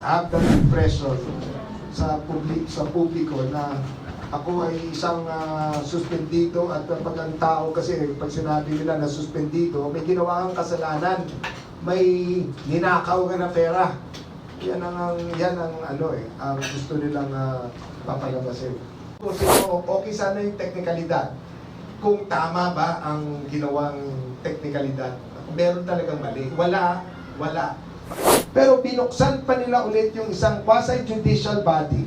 have that impression sa publik sa publiko na ako ay isang ah, suspendido at pag ang tao kasi pag sinabi nila na suspendido, may ginawa kang kasalanan, may ninakaw ka na pera. Yan ang, yan ang ano eh, ang gusto nilang uh, papalabasin. Kasi okay sana yung teknikalidad. Kung tama ba ang ginawang teknikalidad, meron talagang mali. Wala, wala. Pero binuksan pa nila ulit yung isang quasi-judicial body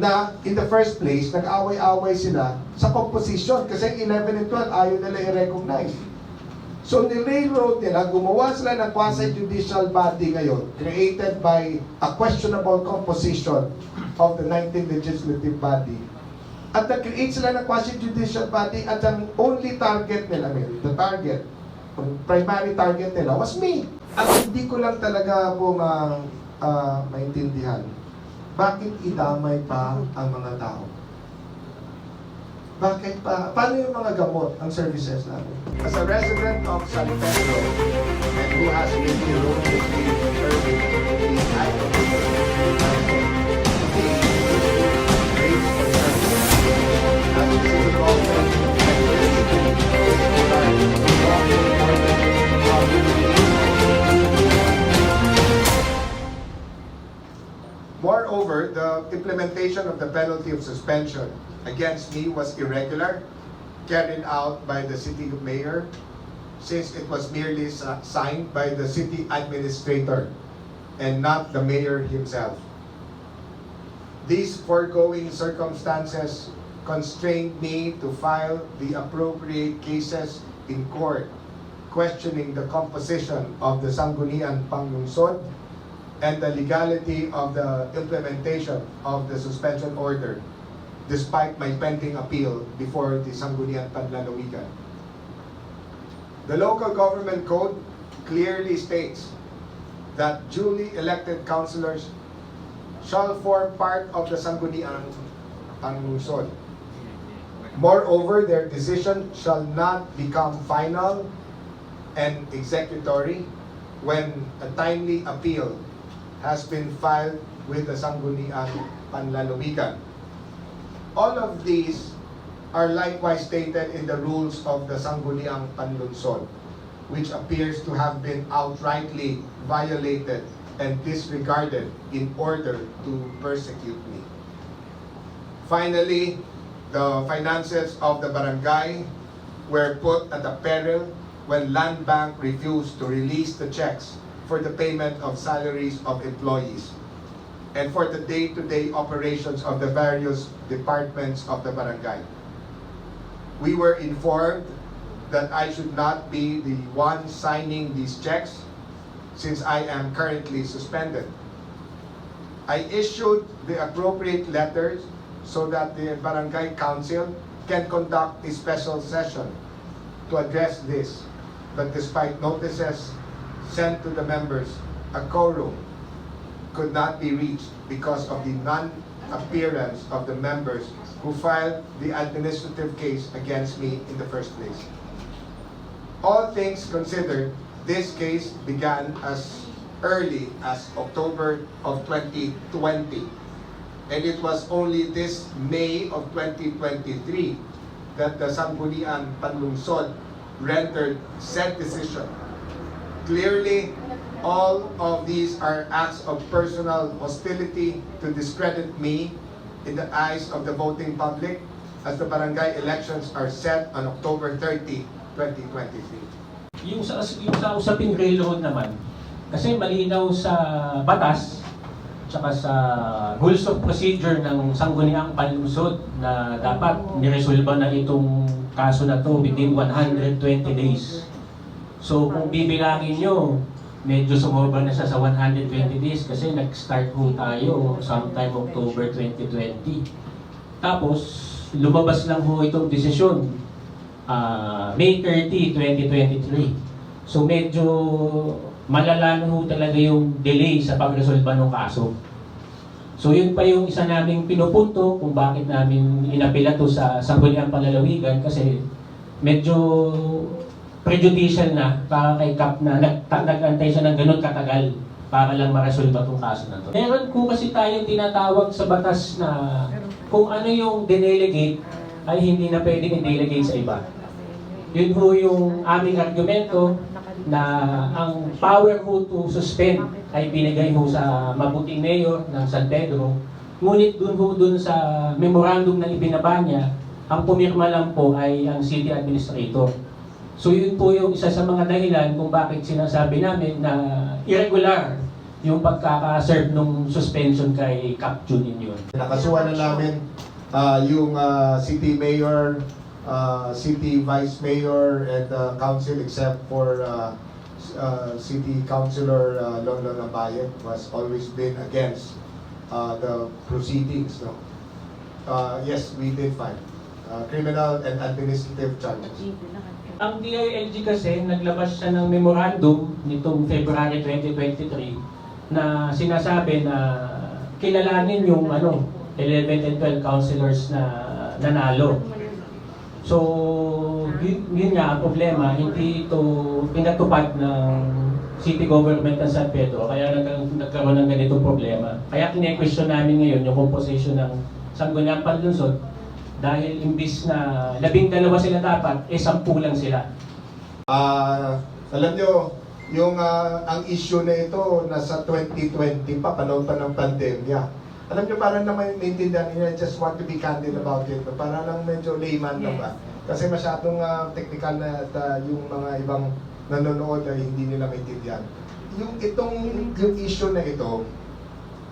na in the first place, nag-away-away sila sa composition kasi 11 and 12 ayaw nila i-recognize. So ni-railroad nila, gumawa sila ng quasi-judicial body ngayon created by a questionable composition of the 19th legislative body. At nag-create sila ng quasi-judicial body at ang only target nila, the target, primary target nila was me. At hindi ko lang talaga po ma, ah, maintindihan bakit idamay pa ang mga tao? Bakit pa? Paano yung mga gamot, ang services namin? As a resident of San Pedro and who has been erroneously serving the Moreover, the implementation of the penalty of suspension against me was irregular, carried out by the city mayor, since it was merely signed by the city administrator and not the mayor himself. These foregoing circumstances constrained me to file the appropriate cases in court, questioning the composition of the Sangguniang Panglungsod and the legality of the implementation of the suspension order despite my pending appeal before the Sangguniang Panlalawigan. The local government code clearly states that duly elected councilors shall form part of the Sangguniang Panlungsod. Moreover, their decision shall not become final and executory when a timely appeal has been filed with the Sangguniang Panlalawigan. All of these are likewise stated in the rules of the Sangguniang Panlunsod, which appears to have been outrightly violated and disregarded in order to persecute me. Finally, the finances of the barangay were put at a peril when Land Bank refused to release the checks for the payment of salaries of employees and for the day-to-day operations of the various departments of the barangay. We were informed that I should not be the one signing these checks since I am currently suspended. I issued the appropriate letters so that the barangay council can conduct a special session to address this. But despite notices sent to the members, a quorum could not be reached because of the non-appearance of the members who filed the administrative case against me in the first place. All things considered, this case began as early as October of 2020. And it was only this May of 2023 that the Sangguniang Panlungsod rendered said decision. Clearly, all of these are acts of personal hostility to discredit me in the eyes of the voting public as the barangay elections are set on October 30, 2023. Yung sa, yung sa usaping railroad naman, kasi malinaw sa batas, tsaka sa rules of procedure ng Sangguniang Panlusod na dapat niresolba na itong kaso na to within 120 days. So kung bibilangin nyo, medyo sumobra na siya sa 120 days kasi nag-start po tayo sometime October 2020. Tapos, lumabas lang po itong desisyon ah, May 30, 2023. So medyo malala na talaga yung delay sa pagresolba ng kaso. So yun pa yung isa naming pinupunto kung bakit namin inapila to sa Sangguniang Panlalawigan kasi medyo prejudicial na para kay Kap na nag, ta- nag-antay siya ng ganun katagal para lang maresolba itong kaso na to. Meron po kasi tayong tinatawag sa batas na kung ano yung dinelegate ay hindi na pwedeng i-delegate sa iba. Yun po yung aming argumento na ang power ho to suspend ay binigay ho sa mabuting mayor ng San Pedro. Ngunit dun ho dun sa memorandum na ibinaba niya, ang pumirma lang po ay ang city administrator. So yun po yung isa sa mga dahilan kung bakit sinasabi namin na irregular yung pagkaka-serve ng suspension kay Cap Jun yun. Nakasuhan na namin ah, yung ah, city mayor, ah, city vice mayor, and ah, council except for s- ah, city councilor uh, Lolo Lambayan was always been against ah, the proceedings. No? Ah, yes, we did file ah, criminal and administrative charges. Ang DILG kasi naglabas siya ng memorandum nitong February 2023 na sinasabi na kilalanin yung ano 11 and 12 councilors na nanalo. So, yun, yun nga ang problema, hindi ito pinatupad ng city government ng San Pedro, kaya nag nagkaroon ng ganitong problema. Kaya kine-question namin ngayon yung composition ng Sangguniang Panlunsod dahil imbis na labing dalawa sila dapat, eh sampu lang sila. Ah, alam nyo, yung ah, ang issue na ito nasa 2020 pa, panahon pa ng pandemya. Alam nyo, parang naman maintindihan niya, I just want to be candid about it. Para lang medyo layman lang ba? Kasi masyadong ah, technical na at ah, yung mga ibang nanonood ay hindi nila maintindihan. Yung itong yung issue na ito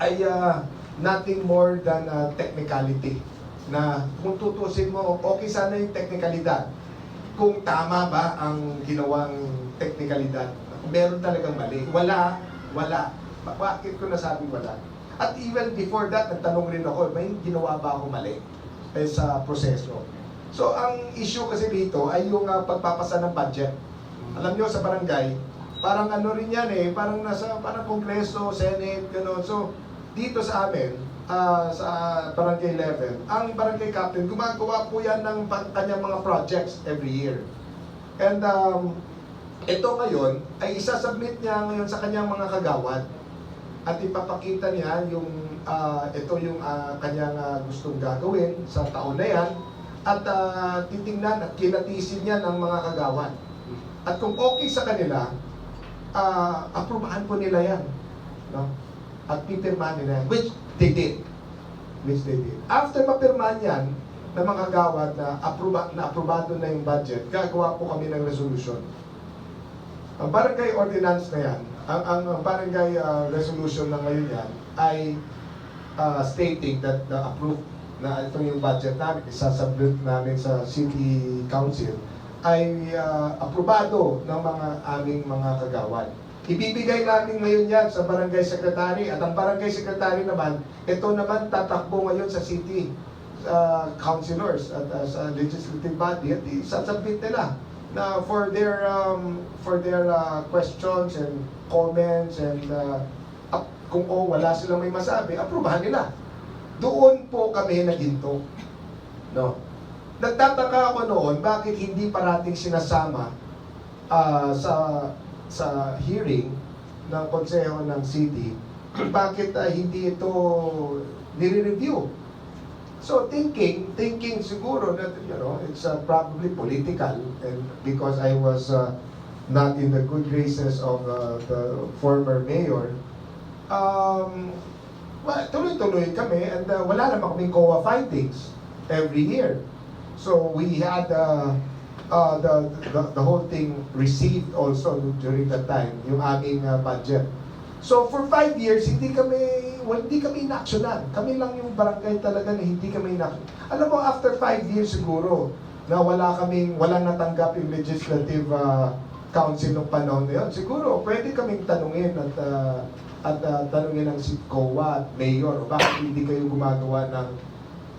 ay ah, nothing more than a technicality na kung tutusin mo, okay sana yung technicalidad kung tama ba ang ginawang teknikalidad. Meron talagang mali. Wala, wala. Ba- Bakit ko nasabi wala? At even before that, nagtanong rin ako, may ginawa ba ako mali eh, sa proseso? So, ang issue kasi dito ay yung ah, pagpapasa ng budget. Alam nyo, sa barangay, parang ano rin yan eh, parang nasa parang kongreso, senate, gano'n. So, dito sa amin, ah, sa barangay level, ang barangay captain, gumagawa po yan ng kanyang mga projects every year. And um, ito ngayon, ay isasubmit niya ngayon sa kanyang mga kagawad. At ipapakita niya yung, ah, ito yung ah, kanyang ah, gustong gagawin sa taon na yan. At ah, titingnan at kinatisin niya ng mga kagawad. At kung okay sa kanila, ah aprobahan po nila yan. No? At pipirmahan nila yan, which they did. Which they did. After mapirmahan yan, ng mga kagawad na, aproba, na aprobado na yung budget, gagawa po kami ng resolution. Ang barangay ordinance na yan, ang, ang, ang barangay ah, resolution na ngayon yan, ay ah, stating that the approved na ito yung budget namin, isasubmit namin sa city council, ay ah, aprobado ng mga aming mga kagawad. Ibibigay namin ngayon yan sa barangay secretary at ang barangay secretary naman, ito naman tatakbo ngayon sa city uh, councilors at uh, sa legislative body at isasubmit nila na for their um, for their uh, questions and comments and uh, ap- kung oh, wala silang may masabi, aprobahan nila. Doon po kami naghinto. No. Nagtataka ako noon bakit hindi parating sinasama ah, sa sa hearing ng konseho ng city bakit ah, hindi ito nire-review So thinking, thinking siguro that you know it's uh, probably political, and because I was uh, not in the good graces of uh, the former mayor, um, well, tuloy-tuloy kami, and uh, wala naman kaming COA findings every year. So we had uh, uh, the, the the whole thing received also during that time, yung aming uh, budget. So for five years, hindi kami, well, hindi kami inaksyonan. Kami lang yung barangay talaga na hindi kami inaksyon. Alam mo, after five years siguro, na wala kaming, walang natanggap yung legislative uh, council ng panahon na yun, siguro pwede kaming tanungin at uh, at uh, tanungin ng COA at mayor, bakit hindi kayo gumagawa ng...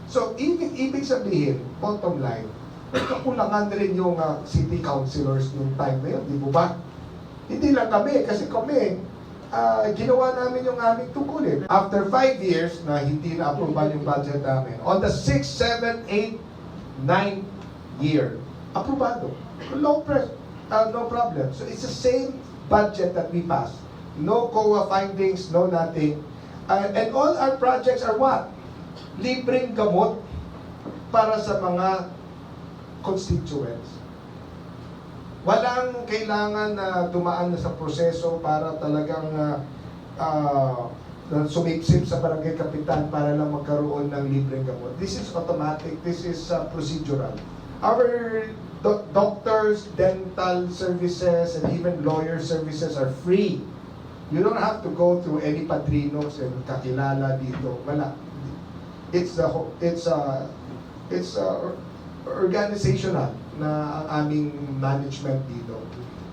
So, ibig, ibig sabihin, bottom line, kakulangan rin yung uh, city councilors nung time na yun, di ba? Hindi lang kami, kasi kami, ah, ginawa namin yung aming tungkulin. After five years na hindi na-aproban yung budget namin, on the 6, 7, 8, 9 year, aprobado. No, pre- ah, no problem. So it's the same budget that we passed no COA findings, no nothing. Uh, and all our projects are what? Libreng gamot para sa mga constituents. Walang kailangan na dumaan na sa proseso para talagang uh, uh, sumipsip sa barangay kapitan para lang magkaroon ng libreng gamot. This is automatic, this is uh, procedural. Our do- doctors, dental services, and even lawyer services are free. You don't have to go through any padrinos and kakilala dito. Wala. It's a it's a it's a organizational na ang aming management dito.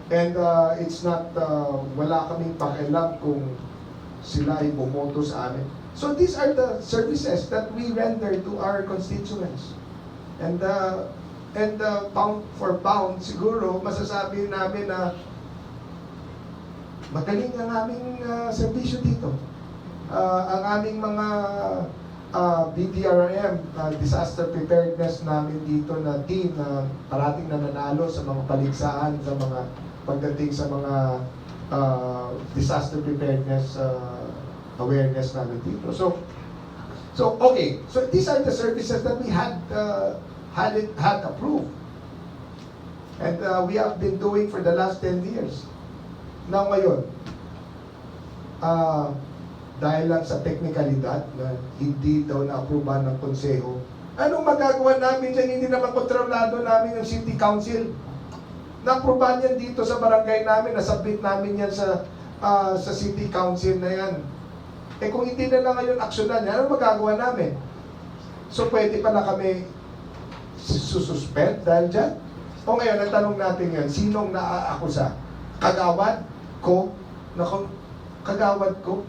And uh, it's not, uh, wala kaming pakialam kung sila ay bumoto sa amin. So these are the services that we render to our constituents. And uh, and uh, pound for pound, siguro masasabi namin na magaling ang aming uh, serbisyo dito. Uh, ang aming mga uh, BDRM, uh, disaster preparedness namin dito na team na parating nananalo sa mga paligsaan, sa mga pagdating sa mga uh, disaster preparedness uh, awareness namin dito. So, so okay. So these are the services that we had uh, had it had approved. And uh, we have been doing for the last 10 years. Now ngayon, ah dahil lang sa teknikalidad na hindi daw na-aproban ng konseho, anong magagawa namin dyan? Hindi naman kontrolado namin ng city council. Na-aproban yan dito sa barangay namin, nasubmit namin yan sa ah, sa city council na yan. Eh kung hindi na lang ngayon aksyonan yan, ano magagawa namin? So pwede pala kami sususpend dahil dyan? O ngayon, ang tanong natin ngayon, sinong naaakusa? Kagawad ko? Nako, kagawad ko?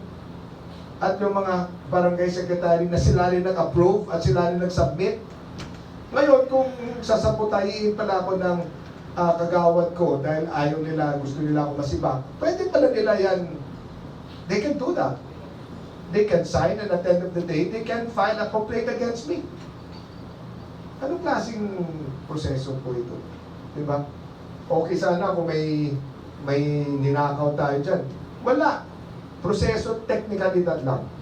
At yung mga barangay secretary na sila rin nag-approve at sila rin nag-submit? Ngayon, kung sasaputayin pala ako ng ah, kagawad ko dahil ayaw nila, gusto nila ako masibak, pwede pala nila yan, they can do that. They can sign and at the end of the day, they can file a complaint against me. Anong klaseng proseso po ito? Di ba? Okay sana kung may may ninakaw tayo dyan. Wala. Proseso, teknikalidad lang.